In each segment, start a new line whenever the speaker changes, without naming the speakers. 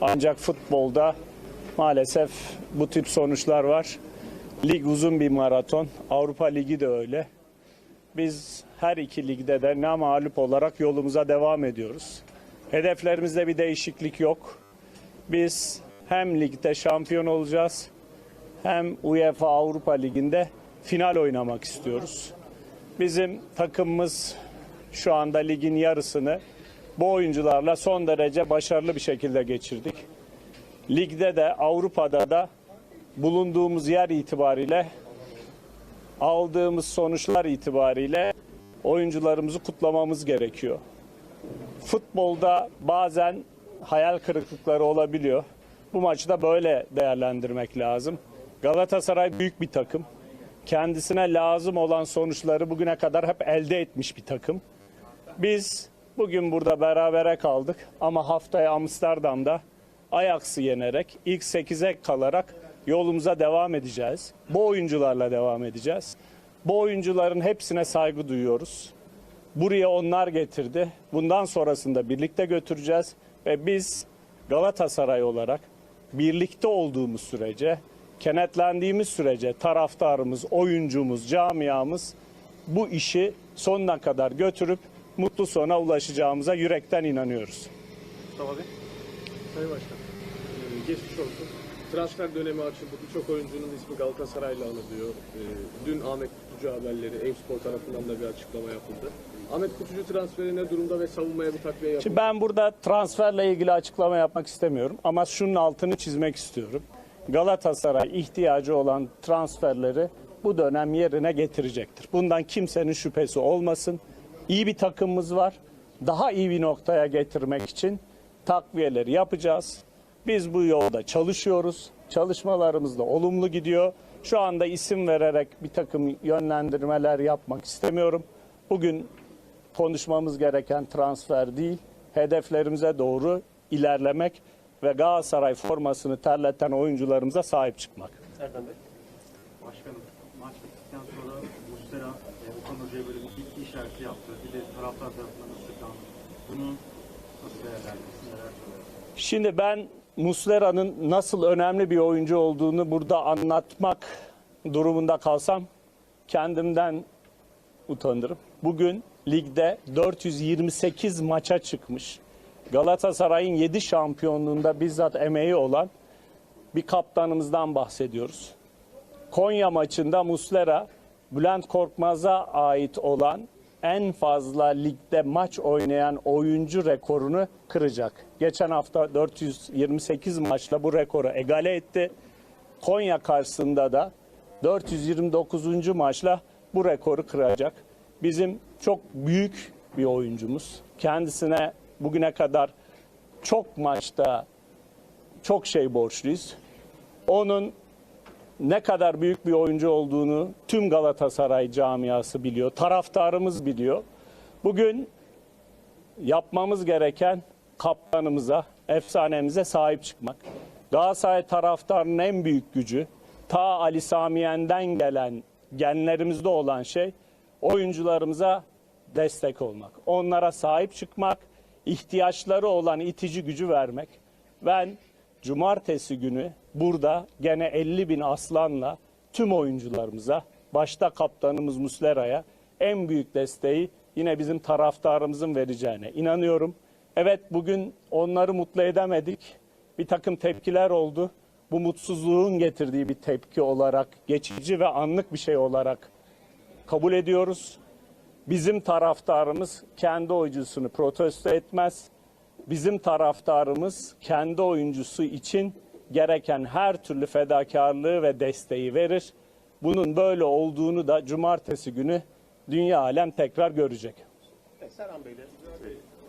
Ancak futbolda maalesef bu tip sonuçlar var. Lig uzun bir maraton. Avrupa Ligi de öyle. Biz her iki ligde de ne mağlup olarak yolumuza devam ediyoruz. Hedeflerimizde bir değişiklik yok. Biz hem ligde şampiyon olacağız hem UEFA Avrupa Ligi'nde final oynamak istiyoruz. Bizim takımımız şu anda ligin yarısını bu oyuncularla son derece başarılı bir şekilde geçirdik. Ligde de Avrupa'da da bulunduğumuz yer itibariyle aldığımız sonuçlar itibariyle oyuncularımızı kutlamamız gerekiyor. Futbolda bazen hayal kırıklıkları olabiliyor. Bu maçı da böyle değerlendirmek lazım. Galatasaray büyük bir takım. Kendisine lazım olan sonuçları bugüne kadar hep elde etmiş bir takım. Biz bugün burada berabere kaldık ama haftaya Amsterdam'da Ajax'ı yenerek ilk 8'e kalarak yolumuza devam edeceğiz. Bu oyuncularla devam edeceğiz. Bu oyuncuların hepsine saygı duyuyoruz. Buraya onlar getirdi. Bundan sonrasında birlikte götüreceğiz ve biz Galatasaray olarak birlikte olduğumuz sürece, kenetlendiğimiz sürece taraftarımız, oyuncumuz, camiamız bu işi sonuna kadar götürüp mutlu sona ulaşacağımıza yürekten inanıyoruz.
Mustafa Bey. Sayın Başkan. Ee, geçmiş olsun. Transfer dönemi açıldı. Birçok oyuncunun ismi Galatasaray'la anılıyor. Ee, dün Ahmet Kutucu haberleri, Aimspor tarafından da bir açıklama yapıldı. Ahmet Kutucu transferi ne durumda ve savunmaya bir takviye yapıldı?
Şimdi ben burada transferle ilgili açıklama yapmak istemiyorum ama şunun altını çizmek istiyorum. Galatasaray ihtiyacı olan transferleri bu dönem yerine getirecektir. Bundan kimsenin şüphesi olmasın. İyi bir takımımız var. Daha iyi bir noktaya getirmek için takviyeleri yapacağız. Biz bu yolda çalışıyoruz. Çalışmalarımız da olumlu gidiyor. Şu anda isim vererek bir takım yönlendirmeler yapmak istemiyorum. Bugün konuşmamız gereken transfer değil, hedeflerimize doğru ilerlemek ve Galatasaray formasını terleten oyuncularımıza sahip çıkmak.
Erkan Bey.
Başkanım maç bittikten sonra Muslera e, Okan Hoca'ya böyle bir işareti yaptı. Bir de taraftar tarafından ıslıklandı. Bunu nasıl değerlendirirsin? Neler söylersin?
Şimdi ben Muslera'nın nasıl önemli bir oyuncu olduğunu burada anlatmak durumunda kalsam kendimden utanırım. Bugün ligde 428 maça çıkmış. Galatasaray'ın 7 şampiyonluğunda bizzat emeği olan bir kaptanımızdan bahsediyoruz. Konya maçında Muslera Bülent Korkmaz'a ait olan en fazla ligde maç oynayan oyuncu rekorunu kıracak. Geçen hafta 428 maçla bu rekoru egale etti. Konya karşısında da 429. maçla bu rekoru kıracak. Bizim çok büyük bir oyuncumuz. Kendisine bugüne kadar çok maçta çok şey borçluyuz. Onun ne kadar büyük bir oyuncu olduğunu tüm Galatasaray camiası biliyor, taraftarımız biliyor. Bugün yapmamız gereken kaptanımıza, efsanemize sahip çıkmak. Galatasaray taraftarının en büyük gücü ta Ali Samiyen'den gelen genlerimizde olan şey oyuncularımıza destek olmak. Onlara sahip çıkmak, ihtiyaçları olan itici gücü vermek. Ben cumartesi günü burada gene 50 bin aslanla tüm oyuncularımıza, başta kaptanımız Muslera'ya en büyük desteği yine bizim taraftarımızın vereceğine inanıyorum. Evet bugün onları mutlu edemedik. Bir takım tepkiler oldu. Bu mutsuzluğun getirdiği bir tepki olarak geçici ve anlık bir şey olarak kabul ediyoruz. Bizim taraftarımız kendi oyuncusunu protesto etmez. Bizim taraftarımız kendi oyuncusu için gereken her türlü fedakarlığı ve desteği verir. Bunun böyle olduğunu da cumartesi günü dünya alem tekrar görecek.
Serhan Bey'le.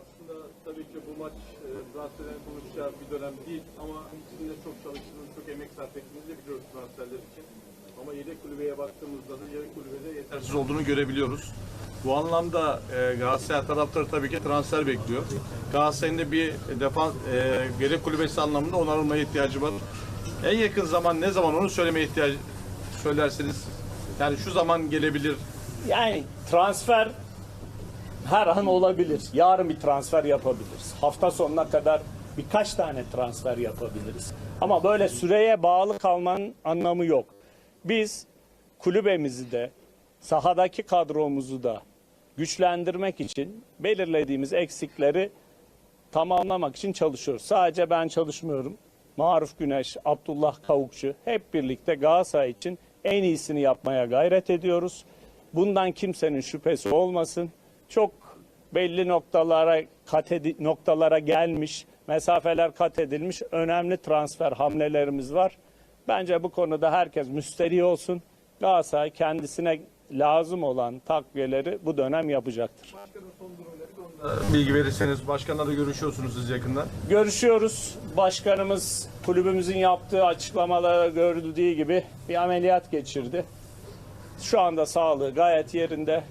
Aslında tabii ki bu maç e, transferlerin konuşacağı bir dönem değil ama sizin de çok çalıştığınız, çok emek sarf ettiğinizi biliyoruz transferler için. Ama yedek kulübeye baktığımızda da yedek kulübede yetersiz olduğunu görebiliyoruz. Bu anlamda e, Galatasaray taraftarı tabii ki transfer bekliyor. Galatasaray'ın da bir defans, e, yedek kulübesi anlamında onarılmaya ihtiyacı var. En yakın zaman ne zaman onu söylemeye ihtiyacı söylersiniz. Yani şu zaman gelebilir.
Yani transfer her an olabilir. Yarın bir transfer yapabiliriz. Hafta sonuna kadar birkaç tane transfer yapabiliriz. Ama böyle süreye bağlı kalmanın anlamı yok. Biz kulübemizi de sahadaki kadromuzu da güçlendirmek için belirlediğimiz eksikleri tamamlamak için çalışıyoruz. Sadece ben çalışmıyorum. Maruf Güneş, Abdullah Kavukçu hep birlikte Galatasaray için en iyisini yapmaya gayret ediyoruz. Bundan kimsenin şüphesi olmasın. Çok belli noktalara kat noktalara gelmiş, mesafeler kat edilmiş önemli transfer hamlelerimiz var. Bence bu konuda herkes müsterih olsun. Galatasaray kendisine lazım olan takviyeleri bu dönem yapacaktır.
Bilgi verirseniz başkanla da görüşüyorsunuz siz yakından.
Görüşüyoruz. Başkanımız kulübümüzün yaptığı açıklamalara görüldüğü gibi bir ameliyat geçirdi. Şu anda sağlığı gayet yerinde.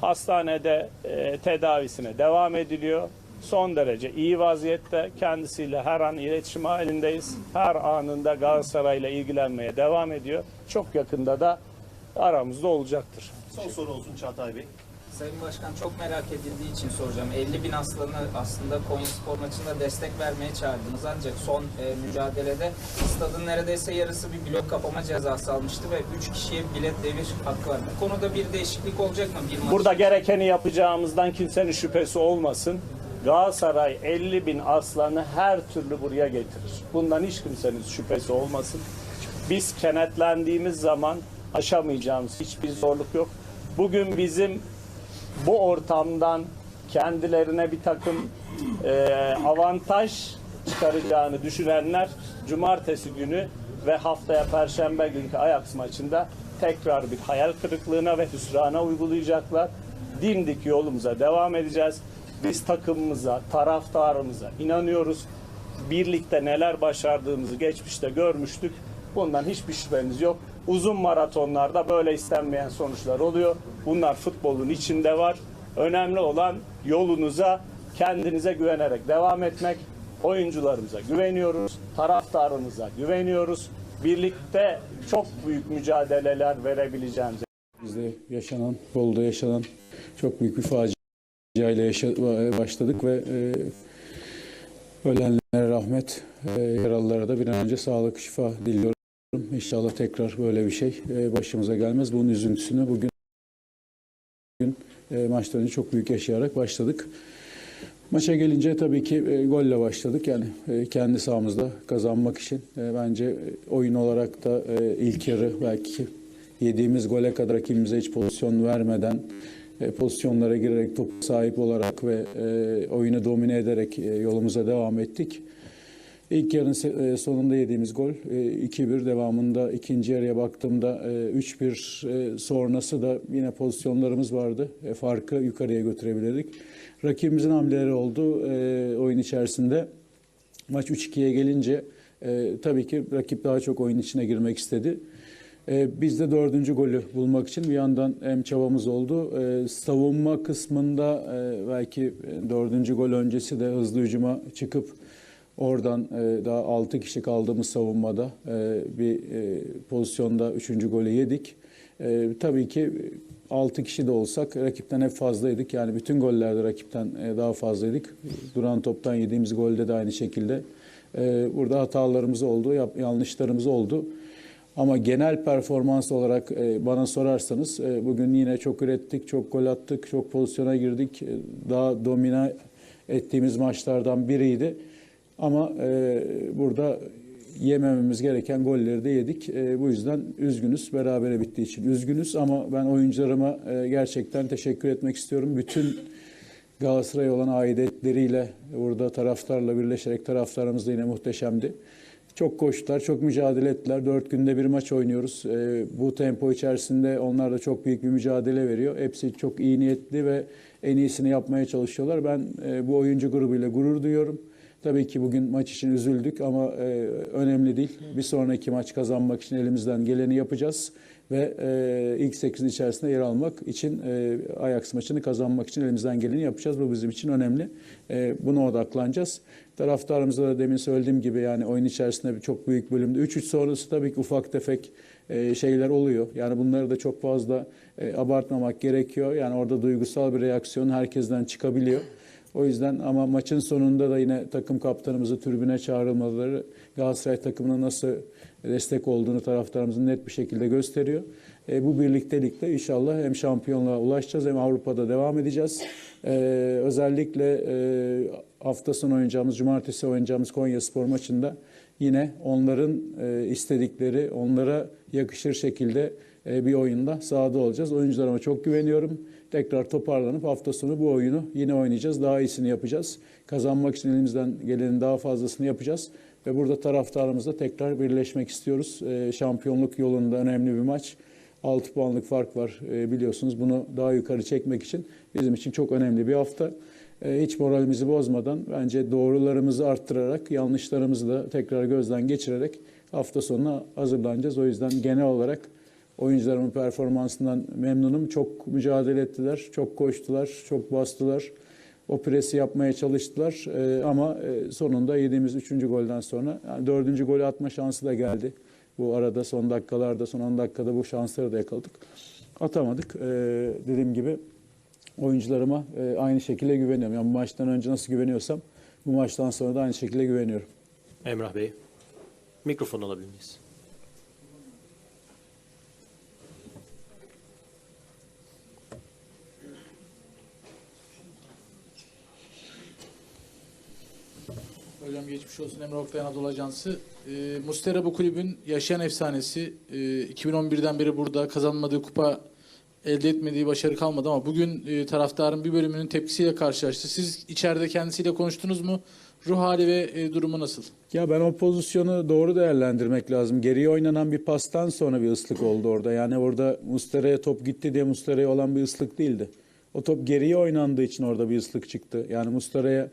Hastanede e, tedavisine devam ediliyor. Son derece iyi vaziyette. Kendisiyle her an iletişim halindeyiz. Her anında Galatasaray'la ilgilenmeye devam ediyor. Çok yakında da aramızda olacaktır.
Son soru olsun Çağatay Bey.
Sayın Başkan çok merak edildiği için soracağım. 50 bin aslanı aslında Konya Spor maçında destek vermeye çağırdınız. Ancak son e, mücadelede stadın neredeyse yarısı bir blok kapama cezası almıştı ve 3 kişiye bilet devir hakkı var. Bu konuda bir değişiklik olacak mı? Bir maç
Burada gerekeni yapacağımızdan kimsenin şüphesi olmasın. Galatasaray 50 bin aslanı her türlü buraya getirir. Bundan hiç kimsenin şüphesi olmasın. Biz kenetlendiğimiz zaman aşamayacağımız hiçbir zorluk yok. Bugün bizim bu ortamdan kendilerine bir takım e, avantaj çıkaracağını düşünenler cumartesi günü ve haftaya perşembe günkü Ajax maçında tekrar bir hayal kırıklığına ve hüsrana uygulayacaklar. Dimdik yolumuza devam edeceğiz. Biz takımımıza, taraftarımıza inanıyoruz. Birlikte neler başardığımızı geçmişte görmüştük. Bundan hiçbir şüphemiz yok. Uzun maratonlarda böyle istenmeyen sonuçlar oluyor. Bunlar futbolun içinde var. Önemli olan yolunuza kendinize güvenerek devam etmek. Oyuncularımıza güveniyoruz, taraftarımıza güveniyoruz. Birlikte çok büyük mücadeleler verebileceğimize
Bizde yaşanan, Bolu'da yaşanan çok büyük bir faciayla başladık ve e, ölenlere rahmet, e, yaralılara da bir an önce sağlık, şifa diliyorum. İnşallah tekrar böyle bir şey e, başımıza gelmez. Bunun üzüntüsünü bugün bugün e, maçtan önce çok büyük yaşayarak başladık. Maça gelince tabii ki e, golle başladık. Yani kendi sahamızda kazanmak için bence oyun olarak da ilk yarı belki yediğimiz gole kadar rakibimize hiç pozisyon vermeden pozisyonlara girerek top sahip olarak ve oyunu domine ederek yolumuza devam ettik. İlk yarının se- e, sonunda yediğimiz gol e, 2-1 devamında ikinci yarıya baktığımda e, 3-1 e, sonrası da yine pozisyonlarımız vardı. E, Farkı yukarıya götürebilirdik. Rakibimizin hamleleri oldu e, oyun içerisinde. Maç 3-2'ye gelince e, tabii ki rakip daha çok oyun içine girmek istedi. E, biz de dördüncü golü bulmak için bir yandan hem çabamız oldu. E, savunma kısmında e, belki e, dördüncü gol öncesi de hızlı hücuma çıkıp oradan e, daha altı kişi kaldığımız savunmada e, bir e, pozisyonda üçüncü golü yedik. E, tabii ki 6 kişi de olsak rakipten hep fazlaydık. Yani bütün gollerde rakipten e, daha fazlaydık. Duran toptan yediğimiz golde de aynı şekilde. E, Burada hatalarımız oldu, yap- yanlışlarımız oldu. Ama genel performans olarak e, bana sorarsanız e, bugün yine çok ürettik, çok gol attık, çok pozisyona girdik. E, Daha domine ettiğimiz maçlardan biriydi. Ama e, burada yemememiz gereken golleri de yedik. E, bu yüzden üzgünüz. Berabere bittiği için üzgünüz ama ben oyuncularıma e, gerçekten teşekkür etmek istiyorum. Bütün Galatasaray olan aidiyetleriyle burada taraftarla birleşerek taraftarımız da yine muhteşemdi. Çok koştular, çok mücadele ettiler. Dört günde bir maç oynuyoruz. E, bu tempo içerisinde onlar da çok büyük bir mücadele veriyor. Hepsi çok iyi niyetli ve en iyisini yapmaya çalışıyorlar. Ben e, bu oyuncu grubuyla gurur duyuyorum. Tabii ki bugün maç için üzüldük ama e, önemli değil. Bir sonraki maç kazanmak için elimizden geleni yapacağız ve e, ilk 8'in içerisinde yer almak için e, Ajax maçını kazanmak için elimizden geleni yapacağız. Bu bizim için önemli. E, buna odaklanacağız. Taraftarımıza da demin söylediğim gibi yani oyun içerisinde bir çok büyük bölümde 3-3 sonrası tabii ki ufak tefek e, şeyler oluyor. Yani bunları da çok fazla e, abartmamak gerekiyor. Yani orada duygusal bir reaksiyon herkesten çıkabiliyor. O yüzden ama maçın sonunda da yine takım kaptanımızı tribüne çağrılmaları Galatasaray takımına nasıl destek olduğunu taraftarımızın net bir şekilde gösteriyor. E, bu birliktelikle inşallah hem şampiyonluğa ulaşacağız hem Avrupa'da devam edeceğiz. E, özellikle e, hafta sonu oynayacağımız, cumartesi oynayacağımız Konya Spor maçında yine onların e, istedikleri, onlara yakışır şekilde e, bir oyunda sahada olacağız. Oyuncularıma çok güveniyorum. Tekrar toparlanıp hafta sonu bu oyunu yine oynayacağız. Daha iyisini yapacağız. Kazanmak için elimizden gelenin daha fazlasını yapacağız. Ve burada taraftarımızla tekrar birleşmek istiyoruz. E, şampiyonluk yolunda önemli bir maç. 6 puanlık fark var e, biliyorsunuz. Bunu daha yukarı çekmek için bizim için çok önemli bir hafta. E, hiç moralimizi bozmadan bence doğrularımızı arttırarak, yanlışlarımızı da tekrar gözden geçirerek hafta sonuna hazırlanacağız. O yüzden genel olarak oyuncularımın performansından memnunum. Çok mücadele ettiler, çok koştular, çok bastılar. O presi yapmaya çalıştılar E, ama sonunda yediğimiz üçüncü golden sonra yani dördüncü golü atma şansı da geldi. Bu arada son dakikalarda, son 10 dakikada bu şansları da yakaladık. Atamadık. E, dediğim gibi oyuncularıma e, aynı şekilde güveniyorum. Yani bu maçtan önce nasıl güveniyorsam bu maçtan sonra da aynı şekilde güveniyorum.
Emrah Bey. Mikrofon alabilir miyiz?
Hocam geçmiş olsun Emre Oktay Anadolu Ajansı. Ee, Mustera bu kulübün yaşayan efsanesi. Ee, 2011'den beri burada kazanmadığı kupa elde etmediği başarı kalmadı ama bugün e, taraftarın bir bölümünün tepkisiyle karşılaştı. Siz içeride kendisiyle konuştunuz mu? Ruh hali ve e, durumu nasıl?
Ya ben o pozisyonu doğru değerlendirmek lazım. Geriye oynanan bir pastan sonra bir ıslık oldu orada. Yani orada Mustera'ya top gitti diye Mustera'ya olan bir ıslık değildi. O top geriye oynandığı için orada bir ıslık çıktı. Yani Mustera'ya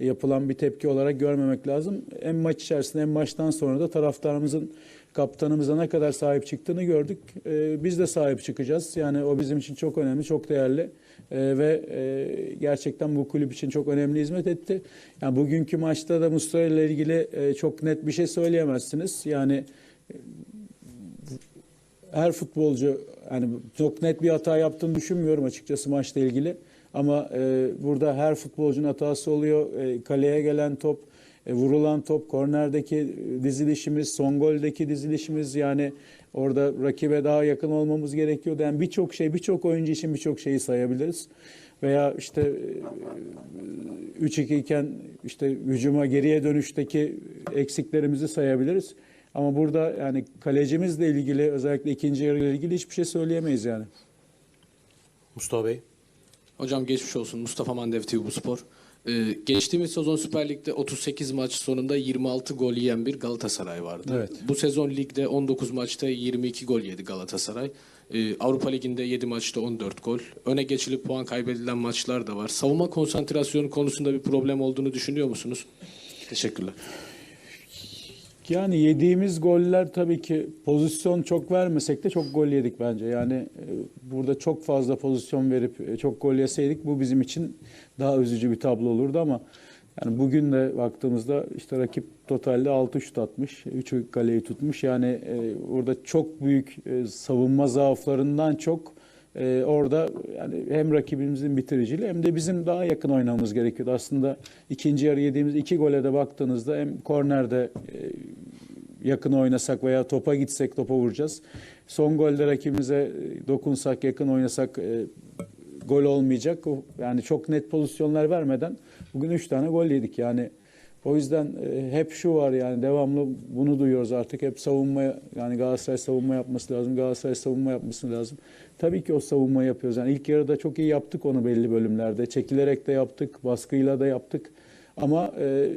yapılan bir tepki olarak görmemek lazım. Hem maç içerisinde hem maçtan sonra da taraftarımızın kaptanımıza ne kadar sahip çıktığını gördük. Ee, biz de sahip çıkacağız. Yani o bizim için çok önemli, çok değerli Ee, ve e, gerçekten bu kulüp için çok önemli hizmet etti. Yani bugünkü maçta da Mustafa ile ilgili e, çok net bir şey söyleyemezsiniz. Yani her futbolcu yani çok net bir hata yaptığını düşünmüyorum açıkçası maçla ilgili. Ama e, burada her futbolcunun hatası oluyor. E, kaleye gelen top, e, vurulan top, kornerdeki dizilişimiz, son goldeki dizilişimiz yani orada rakibe daha yakın olmamız gerekiyordu. Yani birçok şey, birçok oyuncu için birçok şeyi sayabiliriz. Veya işte e, 3-2 iken işte hücuma geriye dönüşteki eksiklerimizi sayabiliriz. Ama burada yani kalecimizle ilgili özellikle ikinci yarı ile ilgili hiçbir şey söyleyemeyiz yani.
Mustafa Bey.
Hocam geçmiş olsun. Mustafa Mandev TV Bu Spor. Ee, geçtiğimiz sezon Süper Lig'de 38 maç sonunda 26 gol yiyen bir Galatasaray vardı.
Evet.
Bu sezon ligde 19 maçta 22 gol yedi Galatasaray. Ee, Avrupa Ligi'nde 7 maçta 14 gol. Öne geçilip puan kaybedilen maçlar da var. Savunma konsantrasyonu konusunda bir problem olduğunu düşünüyor musunuz? Teşekkürler.
Yani yediğimiz goller tabii ki pozisyon çok vermesek de çok gol yedik bence. Yani e, burada çok fazla pozisyon verip e, çok gol yeseydik bu bizim için daha üzücü bir tablo olurdu ama yani bugün de baktığımızda işte rakip totalde 6 şut atmış, 3 kaleyi tutmuş. Yani e, orada çok büyük e, savunma zaaflarından çok e, orada yani hem rakibimizin bitiriciliği hem de bizim daha yakın oynamamız gerekiyordu. Aslında ikinci yarı yediğimiz iki gole de baktığınızda hem kornerde e, yakın oynasak veya topa gitsek topa vuracağız. Son golde rakibimize e, dokunsak, yakın oynasak e, gol olmayacak. Yani çok net pozisyonlar vermeden bugün 3 tane gol yedik. Yani o yüzden e, hep şu var yani devamlı bunu duyuyoruz artık. Hep savunma yani Galatasaray savunma yapması lazım. Galatasaray savunma yapması lazım. Tabii ki o savunma yapıyoruz. Yani ilk yarıda çok iyi yaptık onu belli bölümlerde. Çekilerek de yaptık, baskıyla da yaptık. Ama e,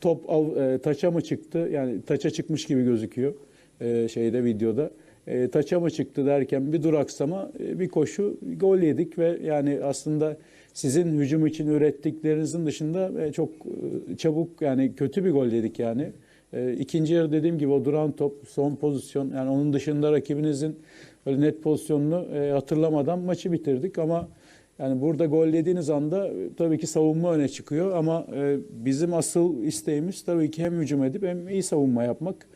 top av- e, taça mı çıktı? Yani taça çıkmış gibi gözüküyor e, şeyde videoda. E, taça mı çıktı derken bir duraksama, e, bir koşu, gol yedik ve yani aslında sizin hücum için ürettiklerinizin dışında e, çok e, çabuk yani kötü bir gol yedik yani. E, ikinci yarı dediğim gibi o duran top, son pozisyon yani onun dışında rakibinizin böyle net pozisyonunu hatırlamadan maçı bitirdik ama yani burada gol yediğiniz anda tabii ki savunma öne çıkıyor ama bizim asıl isteğimiz tabii ki hem hücum edip hem iyi savunma yapmak.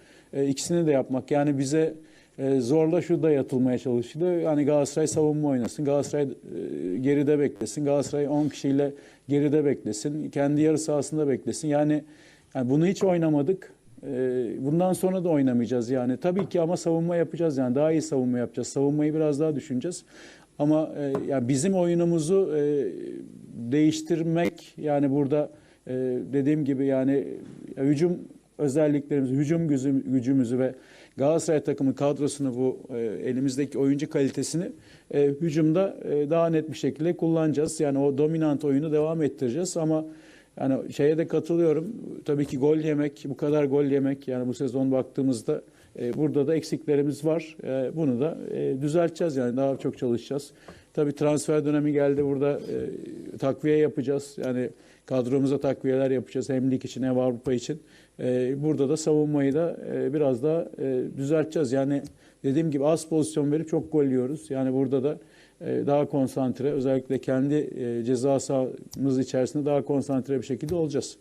İkisini de yapmak. Yani bize e, zorla şu da yatılmaya çalışıldı. Yani Galatasaray savunma oynasın. Galatasaray e, geride beklesin. Galatasaray 10 kişiyle geride beklesin, kendi yarı sahasında beklesin. Yani, yani bunu hiç oynamadık. Ee, Bundan sonra da oynamayacağız yani. Tabii ki ama savunma yapacağız yani. Daha iyi savunma yapacağız. Savunmayı biraz daha düşüneceğiz. Ama e, ya bizim oyunumuzu e, değiştirmek yani burada e, dediğim gibi yani e, hücum özelliklerimizi, hücum gücü- gücümüzü ve Galatasaray takımı kadrosunu bu e, elimizdeki oyuncu kalitesini e, hücumda e, daha net bir şekilde kullanacağız. Yani o dominant oyunu devam ettireceğiz ama yani şeye de katılıyorum. Tabii ki gol yemek, bu kadar gol yemek yani bu sezon baktığımızda e, burada da eksiklerimiz var. E, bunu da e, düzelteceğiz yani daha çok çalışacağız. Tabii transfer dönemi geldi burada e, takviye yapacağız. Yani kadromuza takviyeler yapacağız hem lig için hem Avrupa için. E, burada da savunmayı da e, biraz daha e, düzelteceğiz. Yani dediğim gibi az pozisyon verip çok gol yiyoruz. Yani burada da e, daha konsantre özellikle kendi ceza sahamız içerisinde daha konsantre bir şekilde olacağız.